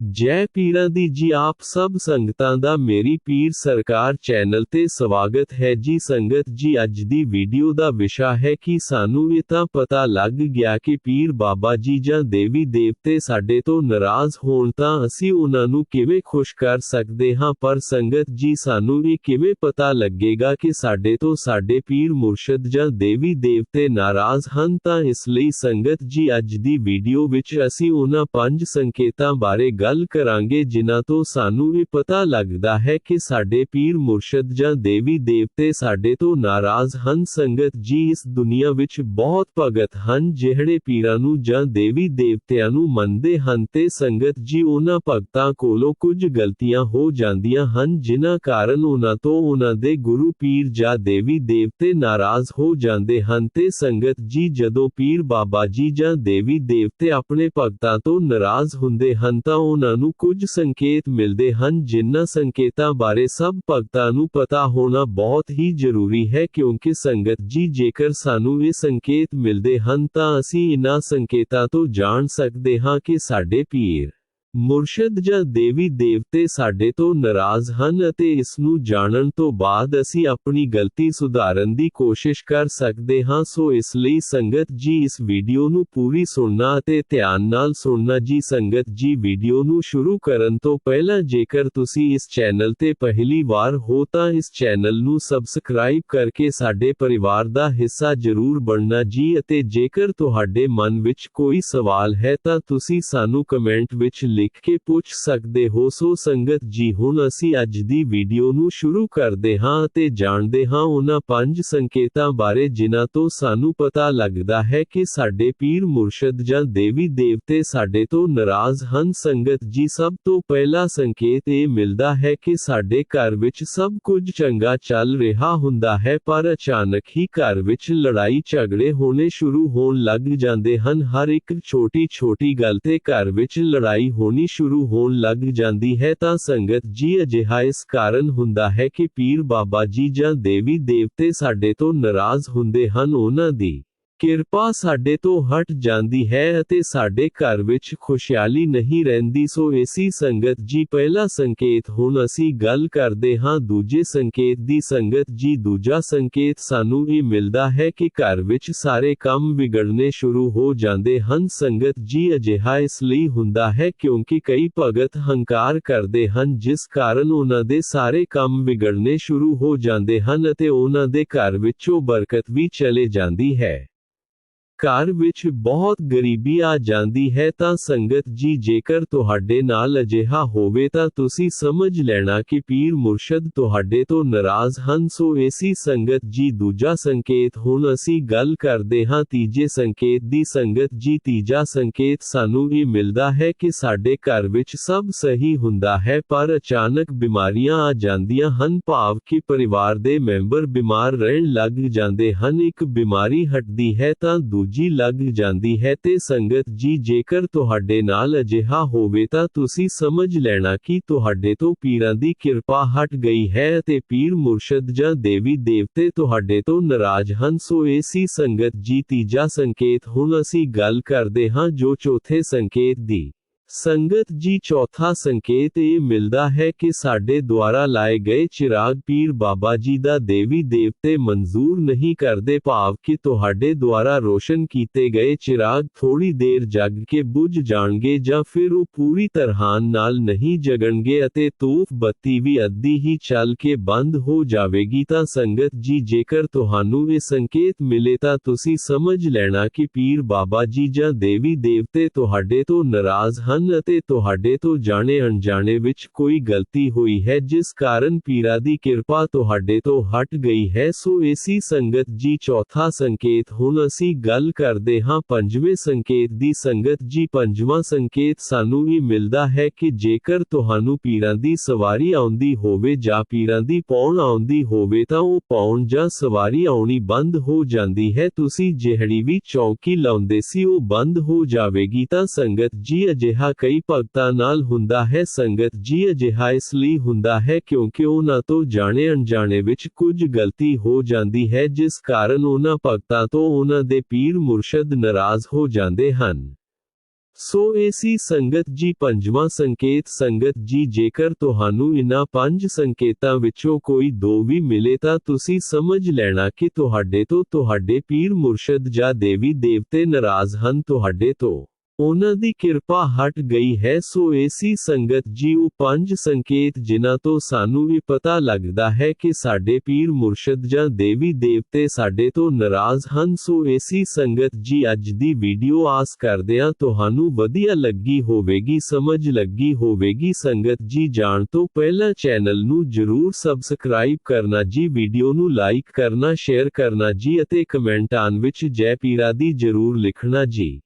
ਜੈ ਪੀਰਾਂ ਦੀ ਜੀ ਆਪ ਸਭ ਸੰਗਤਾਂ ਦਾ ਮੇਰੀ ਪੀਰ ਸਰਕਾਰ ਚੈਨਲ ਤੇ ਸਵਾਗਤ ਹੈ ਜੀ ਸੰਗਤ ਜੀ ਅੱਜ ਦੀ ਵੀਡੀਓ ਦਾ ਵਿਸ਼ਾ ਹੈ ਕਿ ਸਾਨੂੰ ਇਹ ਤਾਂ ਪਤਾ ਲੱਗ ਗਿਆ ਕਿ ਪੀਰ ਬਾਬਾ ਜੀ ਜਾਂ ਦੇਵੀ ਦੇਵਤੇ ਸਾਡੇ ਤੋਂ ਨਾਰਾਜ਼ ਹੋਣ ਤਾਂ ਅਸੀਂ ਉਹਨਾਂ ਨੂੰ ਕਿਵੇਂ ਖੁਸ਼ ਕਰ ਸਕਦੇ ਹਾਂ ਪਰ ਸੰਗਤ ਜੀ ਸਾਨੂੰ ਇਹ ਕਿਵੇਂ ਪਤਾ ਲੱਗੇਗਾ ਕਿ ਸਾਡੇ ਤੋਂ ਸਾਡੇ ਪੀਰ ਮੁਰਸ਼ਦ ਜਾਂ ਦੇਵੀ ਦੇਵਤੇ ਨਾਰਾਜ਼ ਹਨ ਤਾਂ ਇਸ ਲਈ ਸੰਗਤ ਜੀ ਅੱਜ ਦੀ ਵੀਡੀਓ ਵਿੱਚ ਅਸੀਂ ਉਹਨਾਂ ਪੰਜ ਸੰਕੇਤਾਂ ਬਾਰੇ ਗੱਲ ਕਰਾਂਗੇ ਜਿਨ੍ਹਾਂ ਤੋਂ ਸਾਨੂੰ ਇਹ ਪਤਾ ਲੱਗਦਾ ਹੈ ਕਿ ਸਾਡੇ ਪੀਰ ਮੁਰਸ਼ਦ ਜਾਂ ਦੇਵੀ ਦੇਵਤੇ ਸਾਡੇ ਤੋਂ ਨਾਰਾਜ਼ ਹਨ ਸੰਗਤ ਜੀ ਇਸ ਦੁਨੀਆ ਵਿੱਚ ਬਹੁਤ ਭਗਤ ਹਨ ਜਿਹੜੇ ਪੀਰਾਂ ਨੂੰ ਜਾਂ ਦੇਵੀ ਦੇਵਤਿਆਂ ਨੂੰ ਮੰਨਦੇ ਹਨ ਤੇ ਸੰਗਤ ਜੀ ਉਹਨਾਂ ਭਗਤਾਂ ਕੋਲੋਂ ਕੁਝ ਗਲਤੀਆਂ ਹੋ ਜਾਂਦੀਆਂ ਹਨ ਜਿਨ੍ਹਾਂ ਕਾਰਨ ਉਹਨਾਂ ਤੋਂ ਉਹਨਾਂ ਦੇ ਗੁਰੂ ਪੀਰ ਜਾਂ ਦੇਵੀ ਦੇਵਤੇ ਨਾਰਾਜ਼ ਹੋ ਜਾਂਦੇ ਹਨ ਤੇ ਸੰਗਤ ਜੀ ਜਦੋਂ ਪੀਰ ਬਾਬਾ ਜੀ ਜਾਂ ਦੇਵੀ ਦੇਵਤੇ ਆਪਣੇ ਭਗਤਾਂ ਤੋਂ ਨਾਰਾਜ਼ ਹੁੰਦੇ ਹਨ ਤਾਂ ਉਹਨਾਂ ਨੂੰ ਕੁਝ ਸੰਕੇਤ ਮਿਲਦੇ ਹਨ ਜਿਨ੍ਹਾਂ ਸੰਕੇਤਾਂ ਬਾਰੇ ਸਭ ਭਗਤਾਂ ਨੂੰ ਪਤਾ ਹੋਣਾ ਬਹੁਤ ਹੀ ਜ਼ਰੂਰੀ ਹੈ ਕਿਉਂਕਿ ਸੰਗਤ ਜੀ ਜੇਕਰ ਸਾਨੂੰ ਇਹ ਸੰਕੇਤ ਮਿਲਦੇ ਹਨ ਤਾਂ ਅਸੀਂ ਇਨ੍ਹਾਂ ਸੰਕੇਤਾਂ ਤੋਂ ਜਾਣ ਸਕਦੇ ਹਾਂ ਕਿ ਸਾਡੇ ਪੀਰ ਮੁਰਸ਼ਦ ਜਾਂ ਦੇਵੀ ਦੇਵਤੇ ਸਾਡੇ ਤੋਂ ਨਾਰਾਜ਼ ਹਨ ਅਤੇ ਇਸ ਨੂੰ ਜਾਣਨ ਤੋਂ ਬਾਅਦ ਅਸੀਂ ਆਪਣੀ ਗਲਤੀ ਸੁਧਾਰਨ ਦੀ ਕੋਸ਼ਿਸ਼ ਕਰ ਸਕਦੇ ਹਾਂ ਸੋ ਇਸ ਲਈ ਸੰਗਤ ਜੀ ਇਸ ਵੀਡੀਓ ਨੂੰ ਪੂਰੀ ਸੁਣਨਾ ਅਤੇ ਧਿਆਨ ਨਾਲ ਸੁਣਨਾ ਜੀ ਸੰਗਤ ਜੀ ਵੀਡੀਓ ਨੂੰ ਸ਼ੁਰੂ ਕਰਨ ਤੋਂ ਪਹਿਲਾਂ ਜੇਕਰ ਤੁਸੀਂ ਇਸ ਚੈਨਲ ਤੇ ਪਹਿਲੀ ਵਾਰ ਹੋ ਤਾਂ ਇਸ ਚੈਨਲ ਨੂੰ ਸਬਸਕ੍ਰਾਈਬ ਕਰਕੇ ਸਾਡੇ ਪਰਿਵਾਰ ਦਾ ਹਿੱਸਾ ਜ਼ਰੂਰ ਬਣਨਾ ਜੀ ਅਤੇ ਜੇਕਰ ਤੁਹਾਡੇ ਮਨ ਵਿੱਚ ਕੋਈ ਸਵਾਲ ਹੈ ਤਾਂ ਤੁਸੀਂ ਸਾਨੂੰ ਕਮੈਂਟ ਵਿੱਚ ਲਿਖ ਕੇ ਪੁੱਛ ਸਕਦੇ ਹੋ ਸੋ ਸੰਗਤ ਜੀ ਹੁਣ ਅਸੀਂ ਅੱਜ ਦੀ ਵੀਡੀਓ ਨੂੰ ਸ਼ੁਰੂ ਕਰਦੇ ਹਾਂ ਅਤੇ ਜਾਣਦੇ ਹਾਂ ਉਹਨਾਂ ਪੰਜ ਸੰਕੇਤਾਂ ਬਾਰੇ ਜਿਨ੍ਹਾਂ ਤੋਂ ਸਾਨੂੰ ਪਤਾ ਲੱਗਦਾ ਹੈ ਕਿ ਸਾਡੇ ਪੀਰ ਮੁਰਸ਼ਦ ਜਾਂ ਦੇਵੀ ਦੇਵਤੇ ਸਾਡੇ ਤੋਂ ਨਾਰਾਜ਼ ਹਨ ਸੰਗਤ ਜੀ ਸਭ ਤੋਂ ਪਹਿਲਾ ਸੰਕੇਤ ਇਹ ਮਿਲਦਾ ਹੈ ਕਿ ਸਾਡੇ ਘਰ ਵਿੱਚ ਸਭ ਕੁਝ ਚੰਗਾ ਚੱਲ ਰਿਹਾ ਹੁੰਦਾ ਹੈ ਪਰ ਅਚਾਨਕ ਹੀ ਘਰ ਵਿੱਚ ਲੜਾਈ ਝਗੜੇ ਹੋਣੇ ਸ਼ੁਰੂ ਹੋਣ ਲੱਗ ਜਾਂਦੇ ਹਨ ਹਰ ਇੱਕ ਛੋਟੀ ਛੋਟੀ ਗੱਲ ਤੇ ਘਰ ਵਿੱਚ ਲੜਾਈ ਹੋਣੀ ਸ਼ੁਰੂ ਹੋਣ ਲੱਗ ਜਾਂਦੀ ਹੈ ਤਾਂ ਸੰਗਤ ਜੀ ਅਜਿਹਾ ਇਸ ਕਾਰਨ ਹੁੰਦਾ ਹੈ ਕਿ ਪੀਰ ਬਾਬਾ ਜੀ ਜਾਂ ਦੇਵੀ ਦੇਵਤੇ ਸਾਡੇ ਤੋਂ ਨਾਰਾਜ਼ ਹੁੰਦੇ ਹਨ ਉਹਨਾਂ ਦੀ ਕਿਰਪਾ ਸਾਡੇ ਤੋਂ ਹਟ ਜਾਂਦੀ ਹੈ ਅਤੇ ਸਾਡੇ ਘਰ ਵਿੱਚ ਖੁਸ਼ਹਾਲੀ ਨਹੀਂ ਰਹਿੰਦੀ ਸੋ ਏਸੀ ਸੰਗਤ ਜੀ ਪਹਿਲਾ ਸੰਕੇਤ ਹੁਣ ਅਸੀਂ ਗੱਲ ਕਰਦੇ ਹਾਂ ਦੂਜੇ ਸੰਕੇਤ ਦੀ ਸੰਗਤ ਜੀ ਦੂਜਾ ਸੰਕੇਤ ਸਾਨੂੰ ਇਹ ਮਿਲਦਾ ਹੈ ਕਿ ਘਰ ਵਿੱਚ ਸਾਰੇ ਕੰਮ ਵਿਗੜਨੇ ਸ਼ੁਰੂ ਹੋ ਜਾਂਦੇ ਹਨ ਸੰਗਤ ਜੀ ਅਜਿਹਾ ਇਸ ਲਈ ਹੁੰਦਾ ਹੈ ਕਿਉਂਕਿ ਕਈ ਭਗਤ ਹੰਕਾਰ ਕਰਦੇ ਹਨ ਜਿਸ ਕਾਰਨ ਉਹਨਾਂ ਦੇ ਸਾਰੇ ਕੰਮ ਵਿਗੜਨੇ ਸ਼ੁਰੂ ਹੋ ਜਾਂਦੇ ਹਨ ਅਤੇ ਉਹਨਾਂ ਦੇ ਘਰ ਵਿੱਚੋਂ ਬਰਕਤ ਵੀ ਚਲੇ ਜਾਂਦੀ ਹੈ ਘਰ ਵਿੱਚ ਬਹੁਤ ਗਰੀਬੀ ਆ ਜਾਂਦੀ ਹੈ ਤਾਂ ਸੰਗਤ ਜੀ ਜੇਕਰ ਤੁਹਾਡੇ ਨਾਲ ਅਜਿਹਾ ਹੋਵੇ ਤਾਂ ਤੁਸੀਂ ਸਮਝ ਲੈਣਾ ਕਿ ਪੀਰ ਮੁਰਸ਼ਦ ਤੁਹਾਡੇ ਤੋਂ ਨਾਰਾਜ਼ ਹਨ ਸੋ ਏਸੀ ਸੰਗਤ ਜੀ ਦੂਜਾ ਸੰਕੇਤ ਹੁਣ ਅਸੀਂ ਗੱਲ ਕਰਦੇ ਹਾਂ ਤੀਜੇ ਸੰਕੇਤ ਦੀ ਸੰਗਤ ਜੀ ਤੀਜਾ ਸੰਕੇਤ ਸਾਨੂੰ ਇਹ ਮਿਲਦਾ ਹੈ ਕਿ ਸਾਡੇ ਘਰ ਵਿੱਚ ਸਭ ਸਹੀ ਹੁੰਦਾ ਹੈ ਪਰ ਅਚਾਨਕ ਬਿਮਾਰੀਆਂ ਆ ਜਾਂਦੀਆਂ ਹਨ ਭਾਵ ਕਿ ਪਰਿਵਾਰ ਦੇ ਮੈਂਬਰ ਬਿਮਾਰ ਰਹਿਣ ਲੱਗ ਜਾਂਦੇ ਹਨ ਇੱਕ ਬਿਮਾਰੀ ਹਟਦੀ ਹੈ ਤਾਂ ਦੂਜੀ ਲੱਗ ਜਾਂਦੀ ਹੈ ਤੇ ਸੰਗਤ ਜੀ ਜੇਕਰ ਤੁਹਾਡੇ ਨਾਲ ਅਜਿਹਾ ਹੋਵੇ ਤਾਂ ਤੁਸੀਂ ਸਮਝ ਲੈਣਾ ਕਿ ਤੁਹਾਡੇ ਤੋਂ ਪੀਰਾਂ ਦੀ ਕਿਰਪਾ ਹਟ ਗਈ ਹੈ ਅਤੇ ਪੀਰ ਮੁਰਸ਼ਦ ਜਾਂ ਦੇਵੀ ਦੇਵਤੇ ਤੁਹਾਡੇ ਤੋਂ ਨਾਰਾਜ਼ ਹਨ ਸੋ ਏਸੀ ਸੰਗਤ ਜੀ ਤੀਜਾ ਸੰਕੇਤ ਹੁਣ ਅਸੀਂ ਗੱਲ ਕਰਦੇ ਹਾਂ ਜੋ ਚੌਥੇ ਸੰਕੇਤ ਦੀ ਸੰਗਤ ਜੀ ਚੌਥਾ ਸੰਕੇਤ ਇਹ ਮਿਲਦਾ ਹੈ ਕਿ ਸਾਡੇ ਦੁਆਰਾ ਲਾਏ ਗਏ ਚਿਰਾਗ ਪੀਰ ਬਾਬਾ ਜੀ ਦਾ ਦੇਵੀ ਦੇਵਤੇ ਮਨਜ਼ੂਰ ਨਹੀਂ ਕਰਦੇ ਭਾਵ ਕਿ ਤੁਹਾਡੇ ਦੁਆਰਾ ਰੋਸ਼ਨ ਕੀਤੇ ਗਏ ਚਿਰਾਗ ਥੋੜੀ ਦੇਰ ਜਗ ਕੇ ਬੁਝ ਜਾਣਗੇ ਜਾਂ ਫਿਰ ਉਹ ਪੂਰੀ ਤਰ੍ਹਾਂ ਨਾਲ ਨਹੀਂ ਜਗਣਗੇ ਅਤੇ ਤੂਫ ਬੱਤੀ ਵੀ ਅੱਧੀ ਹੀ ਚੱਲ ਕੇ ਬੰਦ ਹੋ ਜਾਵੇਗੀ ਤਾਂ ਸੰਗਤ ਜੀ ਜੇਕਰ ਤੁਹਾਨੂੰ ਇਹ ਸੰਕੇਤ ਮਿਲੇ ਤਾਂ ਤੁਸੀਂ ਸਮਝ ਲੈਣਾ ਕਿ ਪੀਰ ਬਾਬਾ ਜੀ ਜਾਂ ਦੇਵੀ ਦੇਵਤੇ ਤੁਹਾਡੇ ਤੋਂ ਨਾਰਾਜ਼ ਹਨ ਹਨ ਅਤੇ ਤੁਹਾਡੇ ਤੋਂ ਜਾਣੇ ਅਣਜਾਣੇ ਵਿੱਚ ਕੋਈ ਗਲਤੀ ਹੋਈ ਹੈ ਜਿਸ ਕਾਰਨ ਪੀਰਾ ਦੀ ਕਿਰਪਾ ਤੁਹਾਡੇ ਤੋਂ ਹਟ ਗਈ ਹੈ ਸੋ ਏਸੀ ਸੰਗਤ ਜੀ ਚੌਥਾ ਸੰਕੇਤ ਹੁਣ ਅਸੀਂ ਗੱਲ ਕਰਦੇ ਹਾਂ ਪੰਜਵੇਂ ਸੰਕੇਤ ਦੀ ਸੰਗਤ ਜੀ ਪੰਜਵਾਂ ਸੰਕੇਤ ਸਾਨੂੰ ਇਹ ਮਿਲਦਾ ਹੈ ਕਿ ਜੇਕਰ ਤੁਹਾਨੂੰ ਪੀਰਾਂ ਦੀ ਸਵਾਰੀ ਆਉਂਦੀ ਹੋਵੇ ਜਾਂ ਪੀਰਾਂ ਦੀ ਪੌਣ ਆਉਂਦੀ ਹੋਵੇ ਤਾਂ ਉਹ ਪੌਣ ਜਾਂ ਸਵਾਰੀ ਆਉਣੀ ਬੰਦ ਹੋ ਜਾਂਦੀ ਹੈ ਤੁਸੀਂ ਜਿਹੜੀ ਵੀ ਚੌਕੀ ਲਾਉਂਦੇ ਸੀ ਉਹ ਬੰਦ ਹੋ ਜਾਵੇਗੀ ਤਾਂ ਸੰਗਤ ਜੀ ਅਜਿਹਾ ਕਈ ਭਗਤਾਂ ਨਾਲ ਹੁੰਦਾ ਹੈ ਸੰਗਤ ਜੀ ਅਜਿਹਾ ਇਸ ਲਈ ਹੁੰਦਾ ਹੈ ਕਿਉਂਕਿ ਉਹਨਾਂ ਤੋਂ ਜਾਣੇ ਅਣਜਾਣੇ ਵਿੱਚ ਕੁਝ ਗਲਤੀ ਹੋ ਜਾਂਦੀ ਹੈ ਜਿਸ ਕਾਰਨ ਉਹਨਾਂ ਭਗਤਾਂ ਤੋਂ ਉਹਨਾਂ ਦੇ ਪੀਰ ਮੁਰਸ਼ਦ ਨਾਰਾਜ਼ ਹੋ ਜਾਂਦੇ ਹਨ ਸੋ ਏਸੀ ਸੰਗਤ ਜੀ ਪੰਜਵਾਂ ਸੰਕੇਤ ਸੰਗਤ ਜੀ ਜੇਕਰ ਤੁਹਾਨੂੰ ਇਨ੍ਹਾਂ ਪੰਜ ਸੰਕੇਤਾਂ ਵਿੱਚੋਂ ਕੋਈ ਦੋ ਵੀ ਮਿਲੇ ਤਾਂ ਤੁਸੀਂ ਸਮਝ ਲੈਣਾ ਕਿ ਤੁਹਾਡੇ ਤੋਂ ਤੁਹਾਡੇ ਪੀਰ ਮੁਰਸ਼ਦ ਜਾਂ ਦੇਵੀ ਦੇਵਤੇ ਨਾਰਾਜ਼ ਹਨ ਤੁਹਾਡੇ ਤੋਂ ਉਹਨਾਂ ਦੀ ਕਿਰਪਾ ਹਟ ਗਈ ਹੈ ਸੋ ਏਸੀ ਸੰਗਤ ਜੀ ਉਹ ਪੰਜ ਸੰਕੇਤ ਜਿਨ੍ਹਾਂ ਤੋਂ ਸਾਨੂੰ ਇਹ ਪਤਾ ਲੱਗਦਾ ਹੈ ਕਿ ਸਾਡੇ ਪੀਰ ਮੁਰਸ਼ਦ ਜਾਂ ਦੇਵੀ ਦੇਵਤੇ ਸਾਡੇ ਤੋਂ ਨਾਰਾਜ਼ ਹਨ ਸੋ ਏਸੀ ਸੰਗਤ ਜੀ ਅੱਜ ਦੀ ਵੀਡੀਓ ਆਸ ਕਰਦਿਆਂ ਤੁਹਾਨੂੰ ਵਧੀਆ ਲੱਗੀ ਹੋਵੇਗੀ ਸਮਝ ਲੱਗੀ ਹੋਵੇਗੀ ਸੰਗਤ ਜੀ ਜਾਣ ਤੋਂ ਪਹਿਲਾਂ ਚੈਨਲ ਨੂੰ ਜਰੂਰ ਸਬਸਕ੍ਰਾਈਬ ਕਰਨਾ ਜੀ ਵੀਡੀਓ ਨੂੰ ਲਾਈਕ ਕਰਨਾ ਸ਼ੇਅਰ ਕਰਨਾ ਜੀ ਅਤੇ ਕਮੈਂਟਾਂ ਵਿੱਚ ਜੈ ਪੀਰਾ ਦੀ ਜਰੂਰ ਲਿਖਣਾ ਜੀ